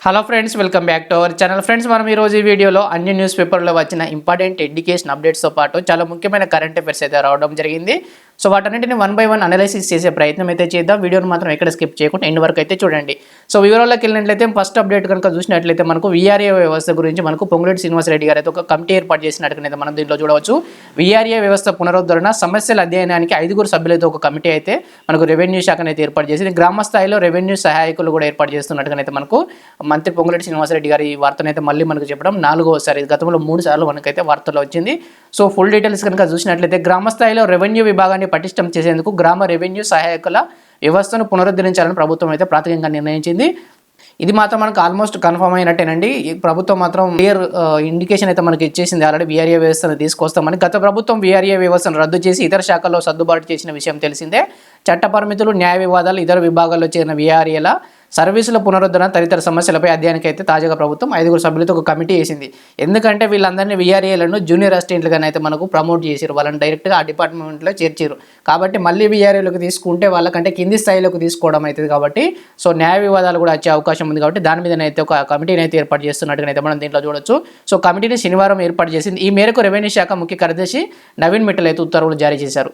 Hello friends welcome back to our channel friends మనం ఈ రోజు ఈ వీడియోలో అన్ని న్యూస్ పేపర్లో వచ్చిన ఇంపార్టెంట్ ఎడ్యుకేషన్ అప్డేట్స్తో పాటు చాలా ముఖ్యమైన కరెంట్ అఫైర్స్ అయితే రావడం జరిగింది. సో వాటన్నింటిని వన్ బై వన్ అనాలిసిస్ చేసే ప్రయత్నం అయితే చేద్దాం. వీడియోని మాత్రం ఎక్కడ స్కిప్ చేయకుండా ఎండ్ వరకు అయితే చూడండి. సో వివరాల్లోకి వెళ్ళినట్లయితే ఫస్ట్ అప్డేట్ కనుక చూసినట్లయితే మనకు విఆర్ఏ వ్యవస్థ గురించి మనకు పొంగులేటి శ్రీనివాసరెడ్డి గారు అయితే ఒక కమిటీ ఏర్పాటు చేసినట్టుగా మనం దీంట్లో చూడవచ్చు. విఆర్ఏ వ్యవస్థ పునరుద్ధరణ సమస్యల అధ్యయనానికి ఐదుగురు సభ్యులతో ఒక కమిటీ అయితే మనకు రెవెన్యూ శాఖను అయితే ఏర్పాటు చేసింది. గ్రామ స్థాయిలో రెవెన్యూ సహాయకులు కూడా ఏర్పాటు చేస్తున్నట్టుగానైతే మనకు మంత్రి పొంగులేటి శ్రీనివాసరెడ్డి గారి ఈ వార్తను అయితే మళ్ళీ మనకు చెప్పడం నాలుగోసారి గతంలో మూడు సార్లు మనకైతే వార్తలు వచ్చింది. సో ఫుల్ డీటెయిల్స్ కనుక చూసినట్లయితే గ్రామ స్థాయిలో రెవెన్యూ విభాగాన్ని పటిష్టం చేసేందుకు గ్రామ రెవెన్యూ సహాయకుల వ్యవస్థను పునరుద్ధరించాలని ప్రభుత్వం అయితే ప్రాథమికంగా నిర్ణయించింది. ఇది మాత్రం మనకు ఆల్మోస్ట్ కన్ఫర్మ్ అయినట్టేనండి. ప్రభుత్వం మాత్రం క్లియర్ ఇండికేషన్ అయితే మనకి ఇచ్చేసింది. ఆల్రెడీ విఆర్ఏ వ్యవస్థను తీసుకొస్తామని గత ప్రభుత్వం విఆర్ఏ వ్యవస్థను రద్దు చేసి ఇతర శాఖల్లో సర్దుబాటు చేసిన విషయం తెలిసిందే. చట్ట పరిమితులు న్యాయ వివాదాలు ఇతర విభాగాల్లో చేరిన విఆర్ఏల సర్వీసుల పునరుద్ధరణ తదితర సమస్యలపై అధ్యయనకైతే అయితే తాజాగా ప్రభుత్వం ఐదుగురు సభ్యులతో ఒక కమిటీ వేసింది. ఎందుకంటే వీళ్ళందరినీ విఆర్ఏలను జూనియర్ అసిస్టెంట్లుగా అయితే మనకు ప్రమోట్ చేశారు వాళ్ళని డైరెక్ట్గా ఆ డిపార్ట్మెంట్లో చేర్చారు కాబట్టి మళ్ళీ విఆర్ఏలకు తీసుకుంటే వాళ్ళకంటే కింది స్థాయిలోకి తీసుకోవడం అవుతుంది కాబట్టి సో న్యాయ వివాదాలు కూడా వచ్చే అవకాశం ఉంది కాబట్టి దాని మీద అయితే ఒక కమిటీని అయితే ఏర్పాటు చేస్తున్నట్టుగా అయితే మనం దీంట్లో చూడొచ్చు. సో కమిటీని శనివారం ఏర్పాటు చేసింది. ఈ మేరకు రెవెన్యూ శాఖ ముఖ్య కార్యదర్శి నవీన్ మిట్టల్ అయితే ఉత్తర్వులు జారీ చేశారు.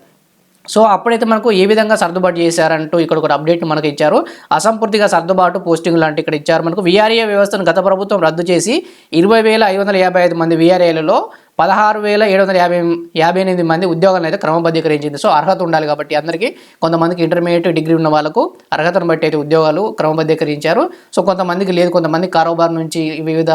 సో అప్పుడైతే మనకు ఏ విధంగా సర్దుబాటు చేశారంటూ ఇక్కడ ఒక అప్డేట్ మనకు ఇచ్చారు. అసంపూర్తిగా సర్దుబాటు పోస్టింగ్ లాంటి ఇక్కడ ఇచ్చారు. మనకు వీఆర్ఏ వ్యవస్థను గత ప్రభుత్వం రద్దు చేసి ఇరవై వేల ఐదు వందల యాభై ఐదు మంది వీఆర్ఏలలో పదహారు వేల ఏడు వందల యాభై యాభై ఎనిమిది మంది ఉద్యోగాలను అయితే క్రమబద్ధీకరించింది. సో అర్హత ఉండాలి కాబట్టి అందరికీ కొంతమందికి ఇంటర్మీడియట్ డిగ్రీ ఉన్న వాళ్ళకు అర్హతను బట్టి అయితే ఉద్యోగాలు క్రమబద్ధీకరించారు. సో కొంతమందికి లేదు. కొంతమంది కారోబార్ నుంచి వివిధ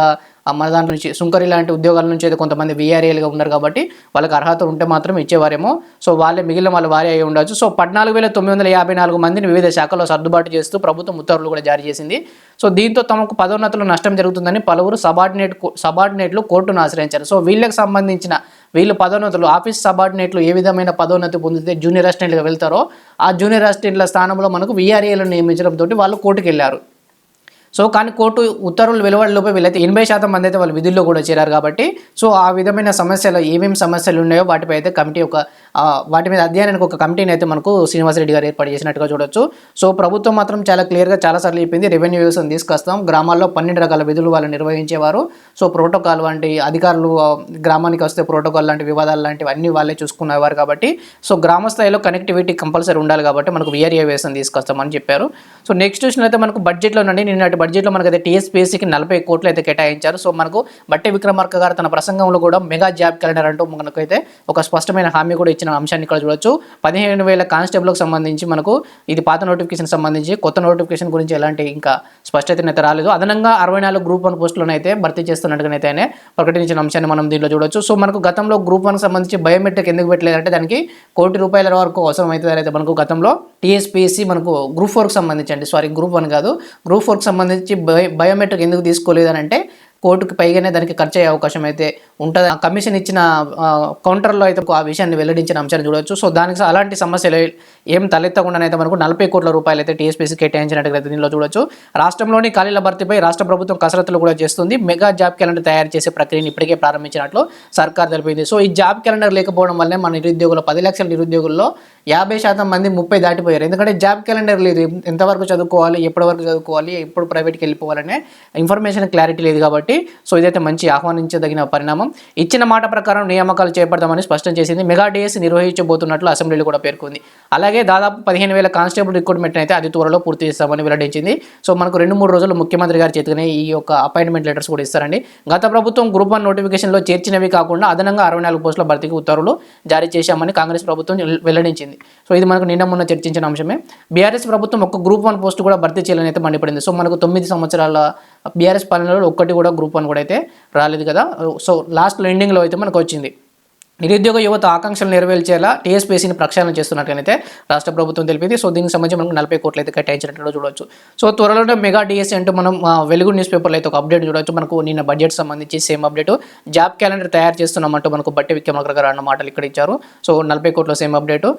మన దాంట్లో నుంచి సుంకరి లాంటి ఉద్యోగాల నుంచి అయితే కొంతమంది వీఆర్ఏలుగా ఉన్నారు కాబట్టి వాళ్ళకి అర్హత ఉంటే మాత్రం ఇచ్చేవారేమో. సో వాళ్ళే మిగిలిన వాళ్ళు వారే అయి ఉండొచ్చు. సో పద్నాలుగు వేల తొమ్మిది వందల యాభై నాలుగు మందిని వివిధ శాఖల్లో సర్దుబాటు చేస్తూ ప్రభుత్వం ఉత్తర్వులు కూడా జారీ చేసింది. సో దీంతో తమకు పదోన్నతులు నష్టం జరుగుతుందని పలువురు సబార్డినేట్ సబార్డినేట్లు కోర్టును ఆశ్రయించారు. సో వీళ్ళకి సంబంధించిన వీళ్ళు పదోన్నతులు ఆఫీస్ సబార్డినేట్లు ఏ విధమైన పదోన్నతి పొందితే జూనియర్ అసిస్టెంట్గా వెళ్తారో ఆ జూనియర్ అసిస్టెంట్ల స్థానంలో మనకు వీఆర్ఏలను నియమించడంతో వాళ్ళు కోర్టుకు వెళ్ళారు సో కానీ కోర్టు ఉత్తర్వులు వెలువడలోపే వీళ్ళైతే ఎనభై శాతం మంది అయితే వాళ్ళు విధుల్లో కూడా చేరారు కాబట్టి సో ఆ విధమైన సమస్యలు ఏమేమి సమస్యలు ఉన్నాయో వాటిపై అయితే కమిటీ ఒక వాటి మీద అధ్యయనానికి ఒక కమిటీని అయితే మనకు శ్రీనివాసరెడ్డి గారు ఏర్పాటు చేసినట్టుగా చూడొచ్చు. సో ప్రభుత్వం మాత్రం చాలా క్లియర్గా చాలాసార్లు చెప్పింది రెవెన్యూ వ్యవస్థను తీసుకొస్తాం గ్రామాల్లో పన్నెండు రకాల విధులు వాళ్ళు నిర్వహించేవారు. సో ప్రోటోకాల్ వంటి అధికారులు గ్రామానికి వస్తే ప్రోటోకాల్ లాంటి వివాదాలు లాంటివి అన్ని వాళ్ళే చూసుకునేవారు కాబట్టి సో గ్రామ స్థాయిలో కనెక్టివిటీ కంపల్సరీ ఉండాలి కాబట్టి మనకు విఆర్ఏ వ్యవస్థను తీసుకొస్తామని చెప్పారు. సో నెక్స్ట్ చూసినట్లయితే మనకు బడ్జెట్లో నుండి నిన్నటి బడ్జెట్లో మనకైతే అయితే టీఎస్పీఎస్సీకి నలభై కోట్లు అయితే కేటాయించారు. సో మనకు బట్టి విక్రమార్క గారు తన ప్రసంగంలో కూడా మెగా జాబ్ క్యాలెండర్ అంటూ మనకైతే ఒక స్పష్టమైన హామీ కూడా ఇచ్చిన అంశాన్ని ఇక్కడ చూడొచ్చు. పదిహేను వేల కానిస్టేబుల్కి సంబంధించి మనకు ఇది పాత నోటిఫికేషన్ సంబంధించి కొత్త నోటిఫికేషన్ గురించి ఎలాంటి ఇంకా స్పష్టత అయితే రాలేదు. అదనంగా అరవై నాలుగు గ్రూప్ వన్ పోస్టులను అయితే భర్తీ చేస్తున్నట్టుగా అయితే ఆయన ప్రకటించిన అంశాన్ని మనం దీంట్లో చూడొచ్చు. సో మనకు గతంలో గ్రూప్ వన్కి సంబంధించి బయోమెట్రిక్ ఎందుకు పెట్టలేదంటే దానికి కోటి రూపాయల వరకు అవసరం అవుతుంది అయితే మనకు గతంలో టీఎస్పీఎస్సీ మనకు గ్రూప్ ఫోర్కి సంబంధించి అండి. సారీ గ్రూప్ వన్ కాదు. గ్రూప్ ఫోర్కి సంబంధించి బయో బయోమెట్రిక్ ఎందుకు తీసుకోలేదు అని అంటే కోర్టుకి పైగానే దానికి ఖర్చు అయ్యే అవకాశం అయితే ఉంటుంది. ఆ కమిషన్ ఇచ్చిన కౌంటర్లో అయితే ఆ విషయాన్ని వెల్లడించిన అంశాన్ని చూడొచ్చు. సో దానికి అలాంటి సమస్యలు ఏం తలెత్తకుండానైతే మనకు నలభై కోట్ల రూపాయలు అయితే టీఎస్పీసీ కేటాయించినట్టుగా దీనిలో చూడొచ్చు. రాష్ట్రంలోని ఖాళీల భర్తీపై రాష్ట్ర ప్రభుత్వం కసరత్తులు కూడా చేస్తుంది. మెగా జాబ్ క్యాలెండర్ తయారు చేసే ప్రక్రియను ఇప్పటికే ప్రారంభించినట్లు సర్కార్ తెలిపింది. సో ఈ జాబ్ క్యాలెండర్ లేకపోవడం వల్లే మన నిరుద్యోగులు పది లక్షల నిరుద్యోగుల్లో యాభై శాతం మంది ముప్పై దాటిపోయారు. ఎందుకంటే జాబ్ క్యాలెండర్ లేదు. ఎంతవరకు చదువుకోవాలి ఎప్పటి వరకు చదువుకోవాలి ఎప్పుడు ప్రైవేట్కి వెళ్ళిపోవాలనే ఇన్ఫర్మేషన్ క్లారిటీ లేదు కాబట్టి సో ఇదైతే మంచి ఆహ్వానించదగిన పరిణామం. ఇచ్చిన మాట ప్రకారం నియామకాలు చేపడతామని స్పష్టం చేసింది. మెగా డిఎస్ నిర్వహించబోతున్నట్లు అసెంబ్లీలో కూడా పేర్కొంది. అలాగే దాదాపు పదిహేను వేల కానిస్టేబుల్ రిక్రూట్మెంట్ అయితే అతి త్వరలో పూర్తి చేస్తామని వెల్లడించింది. సో మనకు రెండు మూడు రోజులు ముఖ్యమంత్రి గారి చేతికనే ఈ యొక్క అపాయింట్మెంట్ లెటర్స్ కూడా ఇస్తారండి. గత ప్రభుత్వం గ్రూప్ వన్ నోటిఫికేషన్లో చేర్చినవి కాకుండా అదనంగా అరవై నాలుగు పోస్టుల భర్తీకి ఉత్తర్వులు జారీ చేశామని కాంగ్రెస్ ప్రభుత్వం వెల్లడించింది. సో ఇది మనకు నిన్న మొన్న చర్చించిన అంశమే. బీఆర్ఎస్ ప్రభుత్వం ఒక్క గ్రూప్ వన్ పోస్ట్ కూడా భర్తీ చేయాలని అయితే మండిపడింది. సో మనకు తొమ్మిది సంవత్సరాల బీఆర్ఎస్ పాలనలో ఒక్కటి కూడా గ్రూప్ వన్ కూడా అయితే రాలేదు కదా. సో లాస్ట్ ఎండింగ్లో అయితే మనకు వచ్చింది. నిరుద్యోగ యువత ఆకాంక్షలు నెరవేర్చేలా టీఎస్పీసీని ప్రక్షాళన చేస్తున్నట్లయితే రాష్ట్ర ప్రభుత్వం తెలిపింది. సో దీనికి సంబంధించి మనకు నలభై కోట్లు అయితే కేటాయించినట్లు చూడొచ్చు. సో త్వరలోనే మెగా డిఎస్సీ అంటూ మనం వెలుగు న్యూస్ పేపర్లో అయితే ఒక అప్డేట్ చూడొచ్చు. మనకు నిన్న బడ్జెట్ సంబంధించి సేమ్ అప్డేట్. జాబ్ క్యాలెండర్ తయారు చేస్తున్నామంటూ మనకు బట్టి విక్రమార్క గారు అన్న మాటలు ఇక్కడ ఇచ్చారు. సో నలభై కోట్ల సేమ్ అప్డేట్.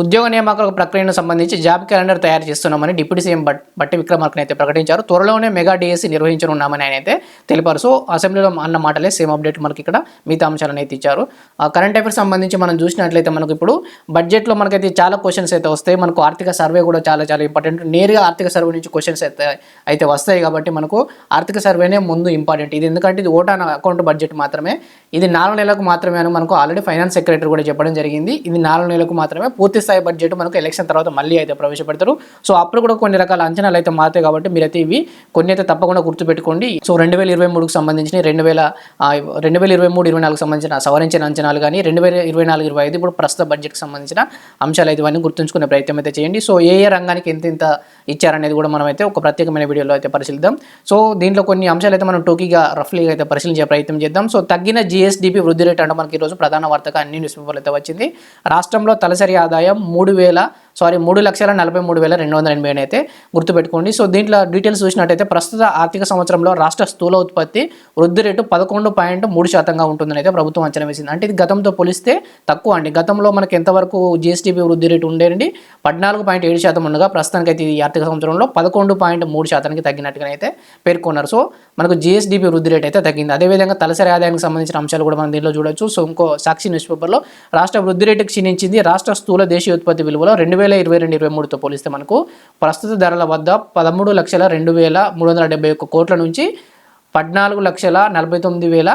ఉద్యోగ నియామకాల ప్రక్రియను సంబంధించి జాబ్ క్యాలెండర్ తయారు చేస్తున్నామని డిప్యూటీ సీఎం బట్ బట్టి విక్రమార్కన్ అయితే ప్రకటించారు. త్వరలోనే మెగా డిఎస్సి నిర్వహించనున్నామని ఆయన అయితే తెలిపారు. సో అసెంబ్లీలో అన్న మాటలే సేమ్ అప్డేట్ మనకి ఇక్కడ మిగతా అంశాలను అయితే ఇచ్చారు. ఆ కరెంట్ అఫైర్స్ సంబంధించి మనం చూసినట్లయితే మనకు ఇప్పుడు బడ్జెట్లో మనకైతే చాలా క్వశ్చన్స్ అయితే వస్తాయి. మనకు ఆర్థిక సర్వే కూడా చాలా చాలా ఇంపార్టెంట్ నేరుగా ఆర్థిక సర్వే నుంచి క్వశ్చన్స్ అయితే అయితే వస్తాయి కాబట్టి మనకు ఆర్థిక సర్వేనే ముందు ఇంపార్టెంట్ ఇది ఎందుకంటే ఇది ఓటాన్ అకౌంట్ బడ్జెట్ మాత్రమే. ఇది నాలుగు నెలలకు మాత్రమే అని మనకు ఆల్రెడీ ఫైనాన్స్ సెక్రటరీ కూడా చెప్పడం జరిగింది. ఇది నాలుగు నెలలకు మాత్రమే పూర్తి స్థాయి బడ్జెట్ మనకు ఎలక్షన్ తర్వాత మళ్ళీ అయితే ప్రవేశపెడతారు. సో అప్పుడు కూడా కొన్ని రకాల అంచనాలు అయితే మారుతాయి కాబట్టి మీరైతే ఇవి కొన్ని అయితే తప్పకుండా గుర్తుపెట్టుకోండి. సో రెండు వేల ఇరవై మూడుకు సంబంధించిన రెండు వేల రెండు వేల ఇరవై మూడు ఇరవై నాలుగు సంబంధించిన సవరించిన అంచనాలు కానీ రెండు వేల ఇరవై నాలుగు ఇరవై ఐదు ఇప్పుడు ప్రస్తుత బడ్జెట్కి సంబంధించిన అంశాలు అయితే ఇవన్నీ గుర్తుంచుకునే ప్రయత్నం అయితే చేయండి. సో ఏ ఏ రంగానికి ఎంత ఎంత ఇచ్చారనేది కూడా మనం అయితే ఒక ప్రత్యేకమైన వీడియోలో అయితే పరిశీలిద్దాం. సో దీంట్లో కొన్ని అంశాలు అయితే మనం టోకీగా రఫ్లీగా అయితే పరిశీలించే ప్రయత్నం చేద్దాం. సో తగ్గిన జిఎస్డిపి వృద్ధి రేట్ అంటే మనకి ఈరోజు ప్రధాన వార్తగా అన్ని న్యూస్ పేపర్లు అయితే వచ్చింది. రాష్ట్రంలో తలసరి ఆదాయం మూడు వేల సారీ మూడు లక్షల నలభై మూడు వేల రెండు వందల ఎనభై అయితే గుర్తుపెట్టుకోండి. సో దీంట్లో డీటెయిల్స్ చూసినట్టయితే ప్రస్తుత ఆర్థిక సంవత్సరంలో రాష్ట్ర స్థూల ఉత్పత్తి వృద్ధి రేటు పదకొండు పాయింట్ మూడు శాతంగా ఉంటుందని అయితే ప్రభుత్వం అంచనా వేసింది. అంటే ఇది గతంతో పోలిస్తే తక్కువ అండి. గతంలో మనకి ఎంతవరకు జిఎస్టీపీ వృద్ధి రేటు ఉండేది పద్నాలుగు పాయింట్ ఏడు శాతం ఉండగా ప్రస్తుతానికి అయితే ఈ ఆర్థిక సంవత్సరంలో పదకొండు పాయింట్ మూడు శాతానికి తగ్గినట్టుగా అయితే పేర్కొన్నారు. సో మనకు జిఎస్డిపి వృద్ధి రేట్ అయితే తగ్గింది. అదేవిధంగా తలసరి ఆదాయానికి సంబంధించిన అంశాలు కూడా మనం దీనిలో చూడొచ్చు. సో ఇంకో సాక్షి న్యూస్ పేపర్లో రాష్ట్ర వృద్ధి రేటు క్షీణించింది రాష్ట్ర స్థూల దేశీయ ఉత్పత్తి విలువలో రెండు వేల ఇరవై రెండు ఇరవై మూడుతో పోలిస్తే మనకు ప్రస్తుత ధరల వద్ద పదమూడు లక్షల రెండు వేల మూడు వందల డెబ్బై ఒక్క కోట్ల నుంచి పద్నాలుగు లక్షల నలభై తొమ్మిది వేల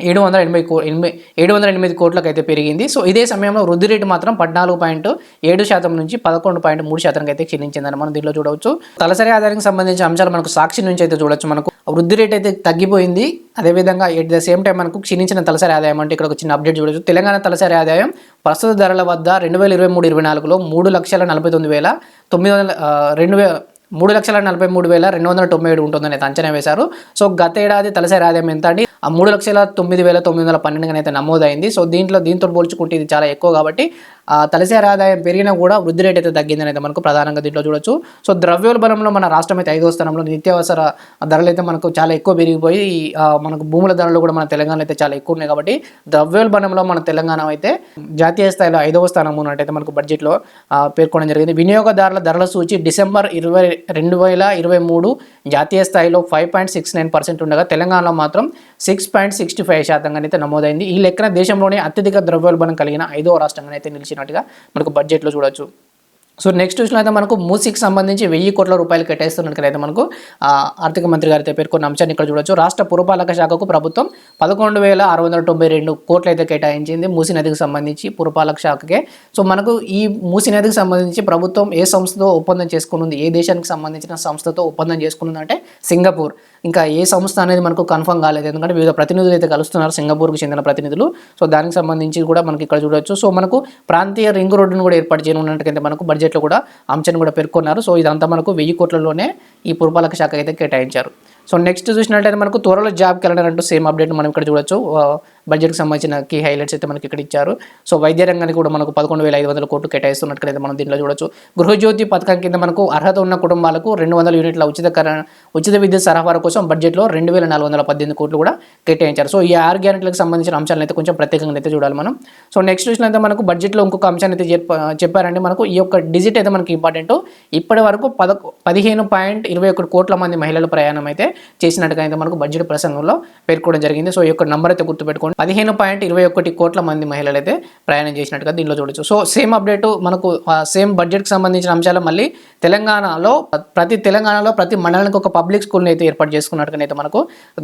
ఏడు వందల ఎనభై కో ఎనభై ఏడు వందల ఎనిమిది కోట్లకు అయితే పెరిగింది. సో ఇదే సమయంలో వృద్ధి రేటు మాత్రం పద్నాలుగు పాయింట్ ఏడు శాతం నుంచి పదకొండు పాయింట్ మూడు శాతానికి అయితే క్షీణించిందని మనం దీనిలో చూడవచ్చు. తలసరి ఆదాయానికి సంబంధించిన అంశాలు మనకు సాక్షి నుంచి అయితే చూడవచ్చు మనకు వృద్ధి రేట్ అయితే తగ్గిపోయింది. అదేవిధంగా ఎట్ ద సేమ్ టైం మనకు క్షీణించిన తలసరి ఆదాయం అంటే ఇక్కడ ఒక చిన్న అప్డేట్ చూడవచ్చు తెలంగాణ తలసరి ఆదాయం ప్రస్తుత ధరల వద్ద రెండు వేల ఇరవై మూడు ఇరవై నాలుగులో మూడు లక్షల నలభై తొమ్మిది వేల తొమ్మిది వందల రెండు వేల మూడు లక్షల నలభై మూడు వేల రెండు వందల తొంభై ఏడు ఉంటుందని అంచనా వేశారు. సో గత ఏడాది తలసరి ఆదాయం ఎంత అండి ఆ మూడు లక్షల తొమ్మిది వేల తొమ్మిది వందల పన్నెండుగా అయితే నమోదైంది. సో దీంట్లో దీంతో పోల్చుకుంటే ఇది చాలా ఎక్కువ కాబట్టి తలసరి ఆదాయం పెరిగినా కూడా వృద్ధి రేట్ అయితే తగ్గిందని అయితే మనకు ప్రధానంగా దీంట్లో చూడొచ్చు. సో ద్రవ్యోల్బణంలో మన రాష్ట్రం అయితే ఐదో స్థానంలో నిత్యావసర ధరలు అయితే మనకు చాలా ఎక్కువ పెరిగిపోయి మనకు భూముల ధరలు కూడా మన తెలంగాణ అయితే చాలా ఎక్కువ ఉన్నాయి కాబట్టి ద్రవ్యోల్బణంలో మన తెలంగాణ అయితే జాతీయ స్థాయిలో ఐదవ స్థానం ఉన్నట్టయితే మనకు బడ్జెట్లో పేర్కొనడం జరిగింది. వినియోగదారుల ధరల సూచి డిసెంబర్ ఇరవై రెండు వేల ఇరవై మూడు జాతీయ స్థాయిలో five point six nine percent ఉండగా తెలంగాణలో మాత్రం సిక్స్ పాయింట్ సిక్స్టీ ఫైవ్ శాతంగా అయితే నమోదైంది. ఈ లెక్కన దేశంలోనే అత్యధిక ద్రవ్యోల్బణం కలిగిన ఐదవ రాష్ట్రంగా అయితే నిలిచినట్టుగా మనకు బడ్జెట్లో చూడొచ్చు. సో నెక్స్ట్ చూసినట్లయితే మనకు మూసీకి సంబంధించి వెయ్యి కోట్ల రూపాయలు కేటాయిస్తున్నట్లయితే మనకు ఆర్థిక మంత్రి గారు అయితే పేర్కొన్న అంశాన్ని ఇక్కడ చూడొచ్చు. రాష్ట్ర పురపాలక శాఖకు ప్రభుత్వం పదకొండు వేల ఆరు వందల తొంభై రెండు కోట్లు అయితే కేటాయించింది మూసీ నదికి సంబంధించి పురపాలక శాఖకే. సో మనకు ఈ మూసీ నదికి సంబంధించి ప్రభుత్వం ఏ సంస్థతో ఒప్పందం చేసుకున్నది ఏ దేశానికి సంబంధించిన సంస్థతో ఒప్పందం చేసుకున్నది అంటే సింగపూర్. ఇంకా ఏ సంస్థ అనేది మనకు కన్ఫర్మ్ కాలేదు. ఎందుకంటే వివిధ ప్రతినిధులు అయితే కలుస్తున్నారు సింగపూర్కి చెందిన ప్రతినిధులు. సో దానికి సంబంధించి కూడా మనకి ఇక్కడ చూడొచ్చు. సో మనకు ప్రాంతీయ రింగ్ రోడ్డును కూడా ఏర్పాటు చేయనున్నట్టుకైతే మనకు బడ్జెట్లో కూడా అంశాన్ని కూడా పేర్కొన్నారు. సో ఇదంతా మనకు వెయ్యి కోట్లలోనే ఈ పురపాలక శాఖ అయితే కేటాయించారు. సో నెక్స్ట్ చూసినట్లయితే మనకు త్వరలో జాబ్ క్యాలెండర్ అంటూ సేమ్ అప్డేట్ మనం ఇక్కడ చూడొచ్చు. బడ్జెట్కి సంబంధించిన కీ హైలైట్స్ అయితే మనకి ఇక్కడ ఇచ్చారు. సో వైద్య రంగానికి కూడా మనకు పదకొండు వేల ఐదు వందల కోట్లు కేటాయిస్తున్నట్లయితే మనం దీంట్లో చూడొచ్చు. గృహజ్యోతి పథకం కింద మనకు అర్హత ఉన్న కుటుంబాలకు రెండు వందల యూనిట్ల ఉచిత కర ఉచిత విద్యుత్ సరఫరా కోసం బడ్జెట్లో రెండు వేల నాలుగు వందల పద్దెనిమిది కోట్లు కూడా కేటాయించారు. సో ఈ ఆరు గ్యారెంటీలకు సంబంధించిన అంశాలను అయితే కొంచెం ప్రత్యేకంగా అయితే చూడాలి మనం. సో నెక్స్ట్ చూసినట్లయితే మనకు బడ్జెట్లో ఇంకొక అంశాన్ని అయితే చెప్ప చెప్పారండి. మనకు ఈ యొక్క డిజిట్ అయితే మనకి ఇంపార్టెంట్. ఇప్పటి వరకు పద పదిహేను పాయింట్ ఇరవై ఒకటి కోట్ల మంది మహిళల ప్రయాణం అయితే చేసినట్టుగా అయితే మనకు బడ్జెట్ ప్రసంగంలో పేర్కొనడం జరిగింది. సో ఈ యొక్క నంబర్ అయితే గుర్తుపెట్టుకోండి. పదిహేను పాయింట్ ఇరవై ఒకటి కోట్ల మంది మహిళలు అయితే ప్రయాణం చేసినట్టుగా దీనిలో చూడొచ్చు. సో సేమ్ అప్డేట్ మనకు సేమ్ బడ్జెట్కి సంబంధించిన అంశాలు మళ్ళీ తెలంగాణలో ప్రతి తెలంగాణలో ప్రతి మండలానికి ఒక పబ్లిక్ స్కూల్ని అయితే ఏర్పాటు చేసుకున్నట్టుగా అయితే మనకు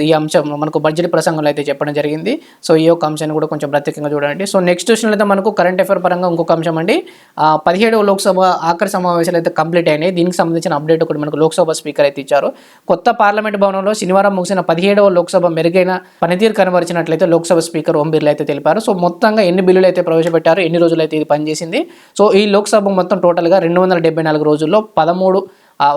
ఈ అంశం మనకు బడ్జెట్ ప్రసంగంలో అయితే చెప్పడం జరిగింది. సో ఈ యొక్క అంశాన్ని కూడా కొంచెం ప్రత్యేకంగా చూడండి. సో నెక్స్ట్ చూసినట్లయితే మనకు కరెంట్ అఫేర్ పరంగా ఇంకొక అంశం అండి. ఆ, పదిహేడవ లోక్సభ ఆఖరి సమావేశాలు అయితే కంప్లీట్ అయినాయి. దీనికి సంబంధించిన అప్డేట్ ఒకటి మనకు లోక్సభ స్పీకర్ అయితే ఇచ్చారు. కొత్త పార్లమెంట్ భవనంలో శనివారం ముగిసిన పదిహేడవ లోక్సభ మెరుగైన పనితీరు కనబరిచినట్లయితే లోక్సభ స్పీకర్ ఓం బిర్లా అయితే తెలిపారు. సో మొత్తంగా ఎన్ని బిల్లులు అయితే ప్రవేశపెట్టారు ఎన్ని రోజులు అయితే ఇది పనిచేసింది. సో ఈ లోక్సభ మొత్తం టోటల్గా రెండు వందల డెబ్బై నాలుగు రోజుల్లో పదమూడు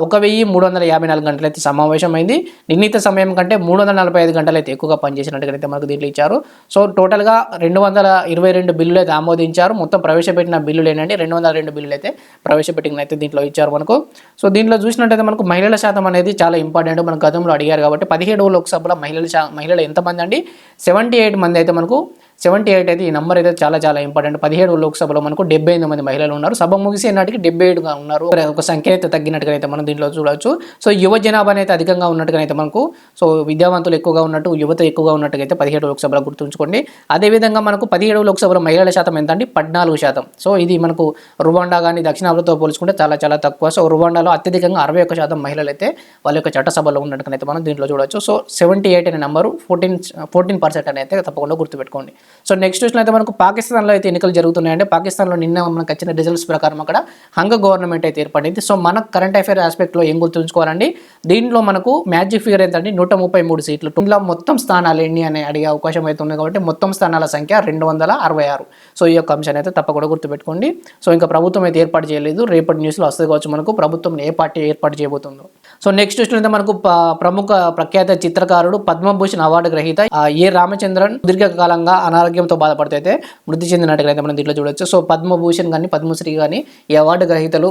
ఒక వెయ్యి మూడు వందల యాభై నాలుగు గంటలు అయితే సమావేశమైంది. నిర్ణీత సమయం కంటే మూడు వందల నలభై ఐదు గంటలు అయితే ఎక్కువగా పనిచేసినట్టుగా అయితే మనకు దీంట్లో ఇచ్చారు. సో టోటల్గా రెండు వందల ఇరవై రెండు బిల్లులు అయితే ఆమోదించారు. మొత్తం ప్రవేశపెట్టిన బిల్లులు ఏంటంటే రెండు వందల రెండు బిల్లులు అయితే ప్రవేశపెట్టిన అయితే దీంట్లో ఇచ్చారు మనకు. సో దీంట్లో చూసినట్టయితే మనకు మహిళల శాతం అనేది చాలా ఇంపార్టెంట్. మనకు గతంలో అడిగారు కాబట్టి పదిహేడు లోక్సభలో మహిళల శా మహిళలు ఎంతమంది అండి సెవెంటీ ఎయిట్ మంది అయితే మనకు సెవెంటీ ఎయిట్ అయితే ఈ నెంబర్ అయితే చాలా చాలా ఇంపార్టెంట్ పదిహేడు లోక్సభలో మనకు డెబ్బై ఎనిమిది మంది మహిళలు ఉన్నారు. సభ ముగిసే నాటికి డెబ్బై ఏడుగా ఉన్నారు. ఒక సంఖ్య అయితే తగ్గినట్టుగా అయితే మనం దీంట్లో చూడవచ్చు సో యువ జనాభా అయితే అధికంగా ఉన్నట్టుగా అయితే మనకు సో విద్యావంతులు ఎక్కువగా ఉన్నట్టు యువత ఎక్కువగా ఉన్నట్టుగా అయితే పదిహేడు లోక్సభలో గుర్తుంచుకోండి. అదేవిధంగా మనకు పదిహేడు లోక్సభలో మహిళల శాతం ఎంత అంటే పద్నాలుగు శాతం. సో ఇది మనకు రువాండా కానీ దక్షిణాఫ్రికాతో పోల్చుకుంటే చాలా చాలా తక్కువ. సో రువాండాలో అత్యధికంగా అరవై ఒక్క శాతం మహిళలు అయితే వాళ్ళ యొక్క చట్టసభలో ఉన్నట్టుగా అయితే మనం దీంట్లో చూడవచ్చు సో సెవెంటీ ఎయిట్ అనే నెంబరు ఫోర్టీన్ ఫోర్టీన్ పర్సెంట్ అనేది అయితే తప్పకుండా గుర్తుపెట్టుకోండి. సో నెక్స్ట్ చూసిన అయితే మనకు పాకిస్తాన్లో అయితే ఎన్నికలు జరుగుతున్నాయంటే పాకిస్తాన్లో నిన్న మనకు వచ్చిన రిజల్ట్స్ ప్రకారం అక్కడ హంగ గవర్నమెంట్ అయితే ఏర్పడింది. సో మన కరెంట్ అఫైర్ ఆస్పెక్ట్లో ఏం గుర్తుంచుకోవాలండి? దీంట్లో మనకు మ్యాజిక్ ఫిగర్ ఏంటంటే నూట ముప్పై మూడు సీట్లు. ఇందులో మొత్తం స్థానాలు ఎన్ని అని అడిగే అవకాశం అయితే ఉంది కాబట్టి మొత్తం స్థానాల సంఖ్య రెండు వందల అరవై ఆరు. సో ఈ యొక్క అంశాన్ని అయితే తప్పకుండా గుర్తుపెట్టుకోండి. సో ఇంకా ప్రభుత్వం అయితే ఏర్పాటు చేయలేదు. రేపటి న్యూస్లో వస్తుంది కావచ్చు మనకు. ప్రభుత్వం ఏ పార్టీ ఏర్పాటు చేయబోతుందో. సో నెక్స్ట్ చూసినట్లయితే మనకు ప్రముఖ ప్రఖ్యాత చిత్రకారుడు పద్మభూషణ్ అవార్డు గ్రహీత ఏ రామచంద్రన్ దీర్ఘకాలంగా అనారోగ్యంతో బాధపడితే అయితే మృతి చెందినట్టుగా అయితే మనం దీంట్లో చూడొచ్చు. సో పద్మభూషణ్ కానీ పద్మశ్రీ కానీ ఈ అవార్డు గ్రహీతలు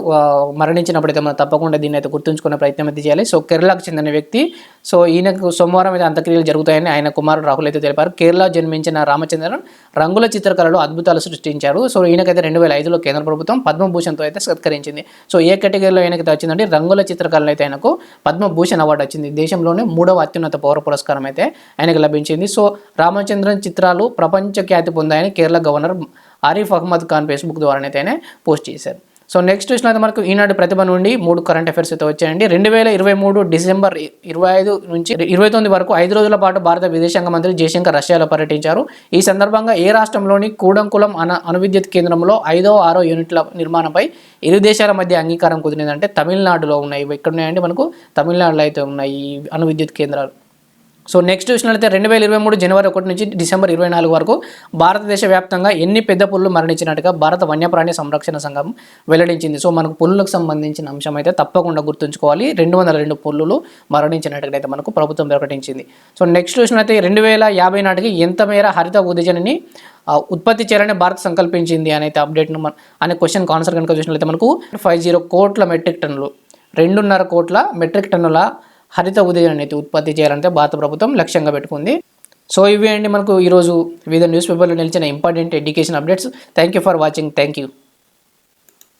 మరణించినప్పుడైతే మనం తప్పకుండా దీన్ని అయితే గుర్తుంచుకునే ప్రయత్నం అయితే చేయాలి. సో కేరళకు చెందిన వ్యక్తి సో ఈయనకు సోమవారం అయితే అంత్యక్రియలు జరుగుతాయని ఆయన కుమారుడు రాహుల్ అయితే తెలిపారు. కేరళ జన్మించిన రామచంద్రన్ రంగుల చిత్రకళలో అద్భుతాలు సృష్టించారు సో ఈయనకైతే రెండు వేల ఐదులో కేంద్ర ప్రభుత్వం పద్మభూషణ్తో అయితే సత్కరించింది. సో ఏ కేటగిరీలో ఈయనకైతే వచ్చిందంటే రంగుల చిత్రకళలు అయితే ఆయనకు పద్మభూషణ్ అవార్డు వచ్చింది. దేశంలోనే మూడవ అత్యున్నత పౌర పురస్కారం అయితే ఆయనకు లభించింది. సో రామచంద్రన్ చిత్రాలు ప్రపంచ ఖ్యాతి పొందాయని కేరళ గవర్నర్ ఆరిఫ్ అహ్మద్ ఖాన్ ఫేస్బుక్ ద్వారానైతే ఆయన పోస్ట్ చేశారు. సో నెక్స్ట్ చూసినది మనకు ఈనాడు ప్రతిభ నుండి మూడు కరెంట్ అఫైర్స్ అయితే వచ్చాయండి. రెండు వేల ఇరవై మూడు డిసెంబర్ ఇరవై ఐదు నుంచి ఇరవై తొమ్మిది వరకు ఐదు రోజుల పాటు భారత విదేశాంగ మంత్రి జయశంకర్ రష్యాలో పర్యటించారు. ఈ సందర్భంగా ఏ రాష్ట్రంలోని కూడంకులం అన అణువిద్యుత్ కేంద్రంలో ఐదో ఆరో యూనిట్ల నిర్మాణంపై ఇరు దేశాల మధ్య అంగీకారం కుదిరిందంటే తమిళనాడులో ఉన్నాయి. ఇవి ఎక్కడ ఉన్నాయండి మనకు? తమిళనాడులో అయితే ఉన్నాయి ఈ అణువిద్యుత్ కేంద్రాలు. సో నెక్స్ట్ చూసినట్లయితే రెండు వేల ఇరవై మూడు జనవరి ఒకటి నుంచి డిసెంబర్ ఇరవై నాలుగు వరకు భారతదేశ వ్యాప్తంగా ఎన్ని పెద్ద పుల్లు మరణించినట్టుగా భారత వన్యప్రాణి సంరక్షణ సంఘం వెల్లడించింది. సో మనకు పుల్లులకు సంబంధించిన అంశం అయితే తప్పకుండా గుర్తుంచుకోవాలి. రెండు వందల రెండు పుల్లులు మరణించినట్టుగా అయితే మనకు ప్రభుత్వం ప్రకటించింది. సో నెక్స్ట్ చూసినట్లయితే రెండు వేల యాభై నాటికి ఎంత మేర హరిత ఉద్యజనని ఉత్పత్తి చేయాలని భారత్ సంకల్పించింది అనేది అప్డేట్ను మన అనే క్వశ్చన్ ఆన్సర్ కనుక చూసినట్లయితే మనకు ఫైవ్ జీరో కోట్ల మెట్రిక్ టన్నులు రెండున్నర కోట్ల మెట్రిక్ టన్నుల హరిత ఉదయం అయితే ఉత్పత్తి చేయాలంటే భారత ప్రభుత్వం లక్ష్యంగా పెట్టుకుంది. సో ఇవి అండి మనకు ఈరోజు వివిధ న్యూస్ పేపర్లో నిలిచిన important education updates. Thank you for watching thank you